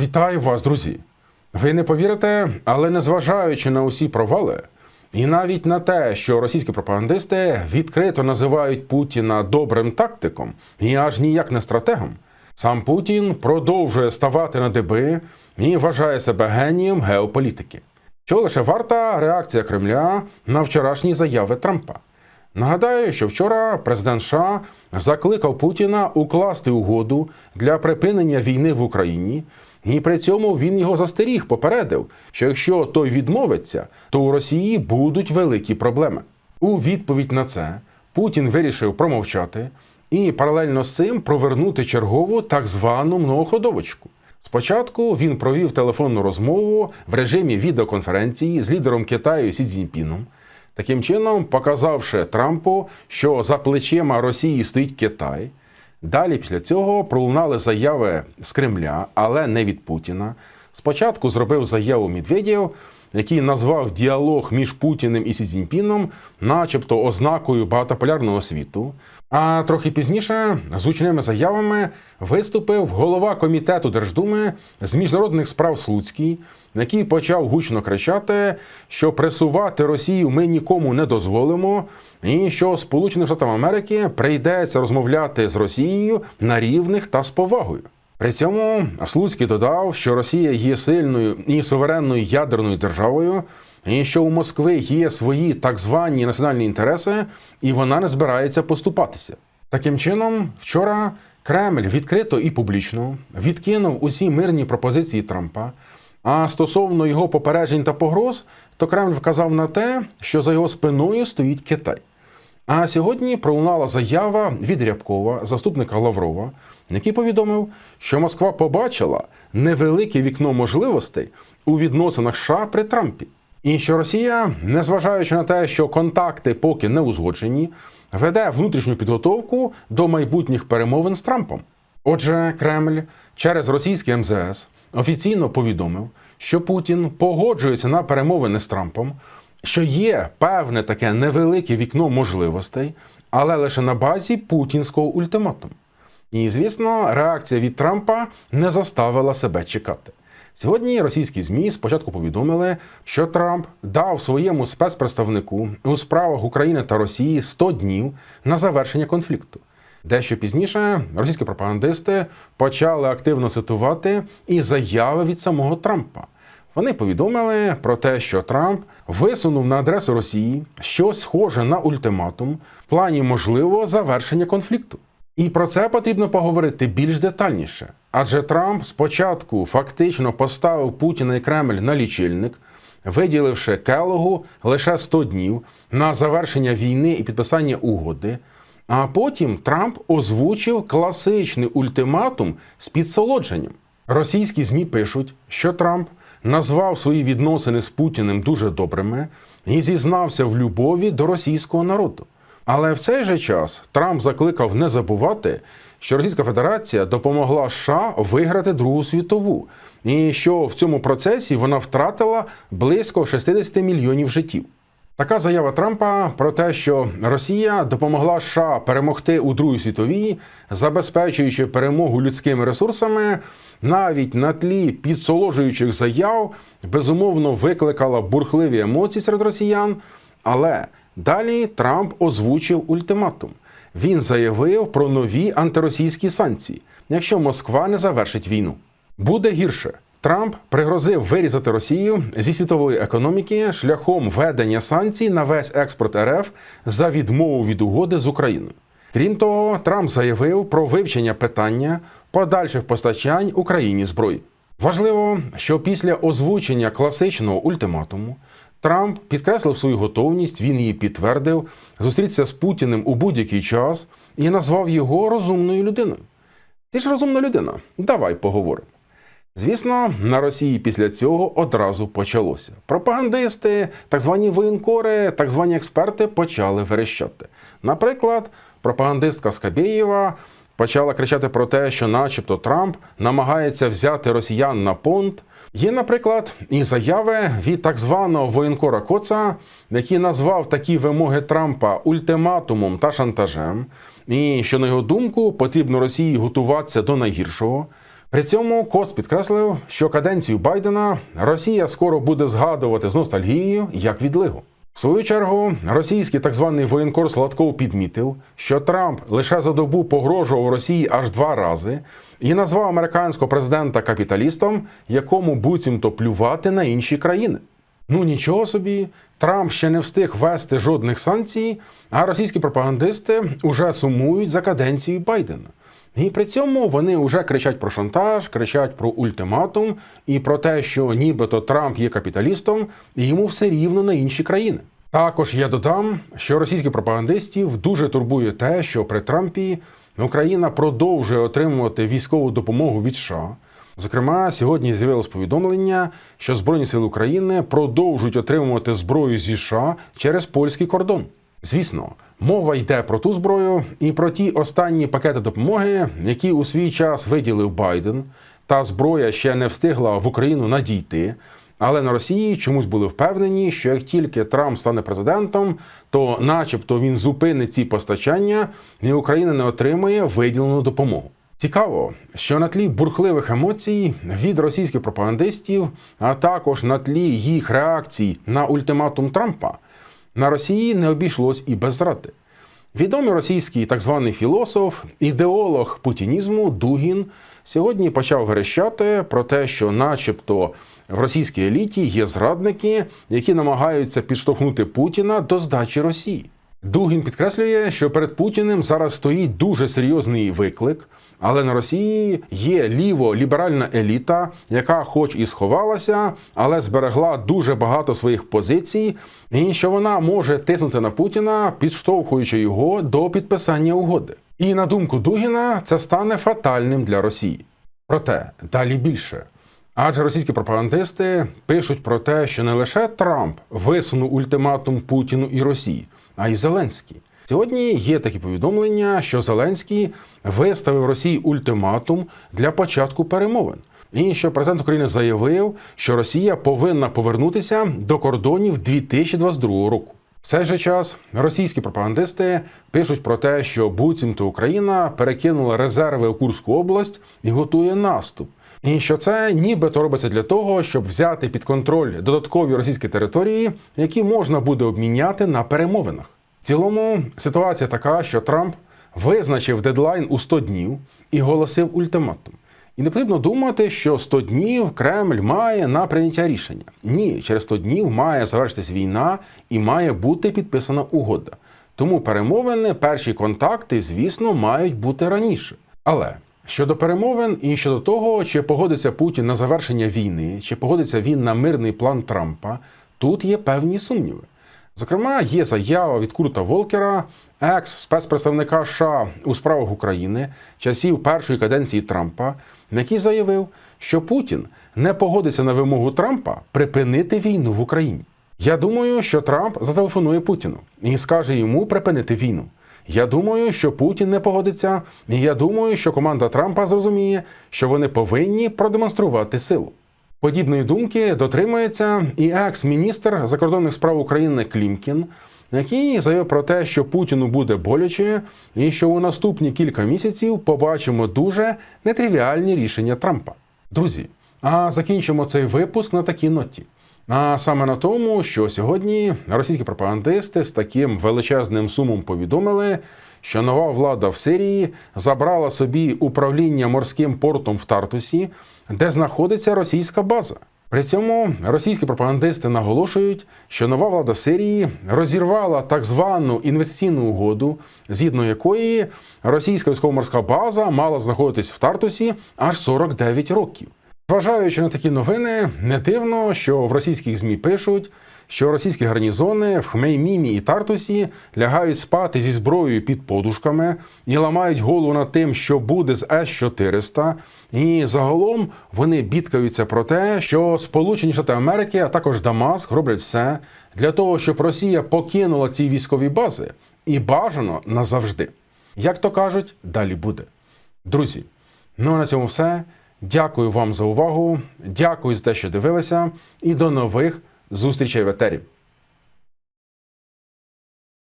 Вітаю вас, друзі! Ви не повірите, але незважаючи на усі провали, і навіть на те, що російські пропагандисти відкрито називають Путіна добрим тактиком і аж ніяк не стратегом, сам Путін продовжує ставати на диби і вважає себе генієм геополітики. Що лише варта реакція Кремля на вчорашні заяви Трампа. Нагадаю, що вчора президент США закликав Путіна укласти угоду для припинення війни в Україні, і при цьому він його застеріг, попередив, що якщо той відмовиться, то у Росії будуть великі проблеми. У відповідь на це Путін вирішив промовчати і паралельно з цим провернути чергову так звану многоходовочку. Спочатку він провів телефонну розмову в режимі відеоконференції з лідером Китаю Сі Цзіньпіном, таким чином показавши Трампу, що за плечима Росії стоїть Китай. Далі після цього пролунали заяви з Кремля, але не від Путіна. Спочатку зробив заяву Медведєв, який назвав діалог між Путіним і Сі Цзіньпіном начебто ознакою багатополярного світу. А трохи пізніше з гучними заявами виступив голова комітету Держдуми з міжнародних справ Слуцький, який почав гучно кричати, що пресувати Росію ми нікому не дозволимо, і що Сполученим Штатам Америки прийдеться розмовляти з Росією на рівних та з повагою. При цьому Слуцький додав, що Росія є сильною і суверенною ядерною державою, і що у Москви є свої так звані національні інтереси, і вона не збирається поступатися. Таким чином, вчора Кремль відкрито і публічно відкинув усі мирні пропозиції Трампа. А стосовно його попереджень та погроз, то Кремль вказав на те, що за його спиною стоїть Китай. А сьогодні пролунала заява від Рябкова, заступника Лаврова, який повідомив, що Москва побачила невелике вікно можливостей у відносинах США при Трампі. І що Росія, незважаючи на те, що контакти поки не узгоджені, веде внутрішню підготовку до майбутніх перемовин з Трампом. Отже, Кремль через російське МЗС офіційно повідомив, що Путін погоджується на перемовини з Трампом, що є певне таке невелике вікно можливостей, але лише на базі путінського ультиматуму. І, звісно, реакція від Трампа не заставила себе чекати. Сьогодні російські ЗМІ спочатку повідомили, що Трамп дав своєму спецпредставнику у справах України та Росії 100 днів на завершення конфлікту. Дещо пізніше російські пропагандисти почали активно цитувати і заяви від самого Трампа. Вони повідомили про те, що Трамп висунув на адресу Росії щось схоже на ультиматум в плані можливого завершення конфлікту. І про це потрібно поговорити більш детальніше. Адже Трамп спочатку фактично поставив Путіна і Кремль на лічильник, виділивши Келогу лише 100 днів на завершення війни і підписання угоди. А потім Трамп озвучив класичний ультиматум з підсолодженням. Російські ЗМІ пишуть, що Трамп назвав свої відносини з Путіним дуже добрими і зізнався в любові до російського народу. Але в цей же час Трамп закликав не забувати, що Російська Федерація допомогла США виграти Другу світову, і що в цьому процесі вона втратила близько 60 мільйонів життів. Така заява Трампа про те, що Росія допомогла США перемогти у Другій світовій, забезпечуючи перемогу людськими ресурсами, навіть на тлі підсоложуючих заяв, безумовно викликала бурхливі емоції серед росіян. Але далі Трамп озвучив ультиматум. Він заявив про нові антиросійські санкції, якщо Москва не завершить війну. Буде гірше. Трамп пригрозив вирізати Росію зі світової економіки шляхом введення санкцій на весь експорт РФ за відмову від угоди з Україною. Крім того, Трамп заявив про вивчення питання подальших постачань Україні зброї. Важливо, що після озвучення класичного ультиматуму Трамп підкреслив свою готовність, він її підтвердив, зустрітися з Путіним у будь-який час і назвав його розумною людиною. Ти ж розумна людина, давай поговоримо. Звісно, на Росії після цього одразу почалося. Пропагандисти, так звані воєнкори, так звані експерти почали верещати. Наприклад, пропагандистка Скабєєва почала кричати про те, що, начебто, Трамп намагається взяти росіян на понт. Є, наприклад, і заяви від так званого воєнкора Коца, який назвав такі вимоги Трампа ультиматумом та шантажем, і що, на його думку, потрібно Росії готуватися до найгіршого. При цьому Коц підкреслив, що каденцію Байдена Росія скоро буде згадувати з ностальгією як відлигу. В свою чергу, російський так званий воєнкор Сладков підмітив, що Трамп лише за добу погрожував Росії аж два рази і назвав американського президента капіталістом, якому буцімто плювати на інші країни. Ну нічого собі, Трамп ще не встиг ввести жодних санкцій, а російські пропагандисти уже сумують за каденцією Байдена. І при цьому вони вже кричать про шантаж, кричать про ультиматум і про те, що нібито Трамп є капіталістом, і йому все рівно на інші країни. Також я додам, що російських пропагандистів дуже турбує те, що при Трампі Україна продовжує отримувати військову допомогу від США. Зокрема, сьогодні з'явилось повідомлення, що Збройні сили України продовжують отримувати зброю зі США через польський кордон. Звісно, мова йде про ту зброю і про ті останні пакети допомоги, які у свій час виділив Байден. Та зброя ще не встигла в Україну надійти. Але на Росії чомусь були впевнені, що як тільки Трамп стане президентом, то, начебто, він зупинить ці постачання, і Україна не отримає виділену допомогу. Цікаво, що на тлі бурхливих емоцій від російських пропагандистів, а також на тлі їх реакцій на ультиматум Трампа, на Росії не обійшлось і без зради. Відомий російський так званий філософ, ідеолог путінізму Дугін сьогодні почав верещати про те, що, начебто, в російській еліті є зрадники, які намагаються підштовхнути Путіна до здачі Росії. Дугін підкреслює, що перед Путіним зараз стоїть дуже серйозний виклик, але на Росії є ліво-ліберальна еліта, яка, хоч і сховалася, але зберегла дуже багато своїх позицій, і що вона може тиснути на Путіна, підштовхуючи його до підписання угоди. І на думку Дугіна, це стане фатальним для Росії. Проте далі більше. Адже російські пропагандисти пишуть про те, що не лише Трамп висунув ультиматум Путіну і Росії, а й Зеленський. Сьогодні є такі повідомлення, що Зеленський виставив Росії ультиматум для початку перемовин. І що президент України заявив, що Росія повинна повернутися до кордонів 2022 року. В цей же час російські пропагандисти пишуть про те, що буцімто Україна перекинула резерви у Курську область і готує наступ. І що це нібито робиться для того, щоб взяти під контроль додаткові російські території, які можна буде обміняти на перемовинах. Цілому ситуація така, що Трамп визначив дедлайн у 100 днів і голосив ультиматум. І не потрібно думати, що 100 днів Кремль має на прийняття рішення. Ні, через 100 днів має завершитись війна і має бути підписана угода. Тому перемовини, перші контакти, звісно, мають бути раніше. Але щодо перемовин і щодо того, чи погодиться Путін на завершення війни, чи погодиться він на мирний план Трампа, тут є певні сумніви. Зокрема, є заява від Курта Волкера, екс-спецпредставника США у справах України часів першої каденції Трампа, який заявив, що Путін не погодиться на вимогу Трампа припинити війну в Україні. Я думаю, що Трамп зателефонує Путіну і скаже йому припинити війну. Я думаю, що Путін не погодиться, і я думаю, що команда Трампа зрозуміє, що вони повинні продемонструвати силу. Подібної думки дотримується і екс-міністр закордонних справ України Клімкін, який заявив про те, що Путіну буде боляче, і що у наступні кілька місяців побачимо дуже нетривіальні рішення Трампа. Друзі, а закінчимо цей випуск на такій ноті. А саме на тому, що сьогодні російські пропагандисти з таким величезним сумом повідомили, що нова влада в Сирії забрала собі управління морським портом в Тартусі, де знаходиться російська база. При цьому російські пропагандисти наголошують, що нова влада Сирії розірвала так звану інвестиційну угоду, згідно якої російська військово-морська база мала знаходитись в Тартусі аж 49 років. Зважаючи на такі новини, не дивно, що в російських змі пишуть, що російські гарнізони в Хмеймімі і Тартусі лягають спати зі зброєю під подушками і ламають голову над тим, що буде з С-400. І загалом вони бідкаються про те, що Сполучені Штати Америки, а також Дамаск роблять все для того, щоб Росія покинула ці військові бази і бажано назавжди. Як то кажуть, далі буде. Друзі, ну а на цьому все. Дякую вам за увагу. Дякую за те, що дивилися, і до нових зустрічей в етері.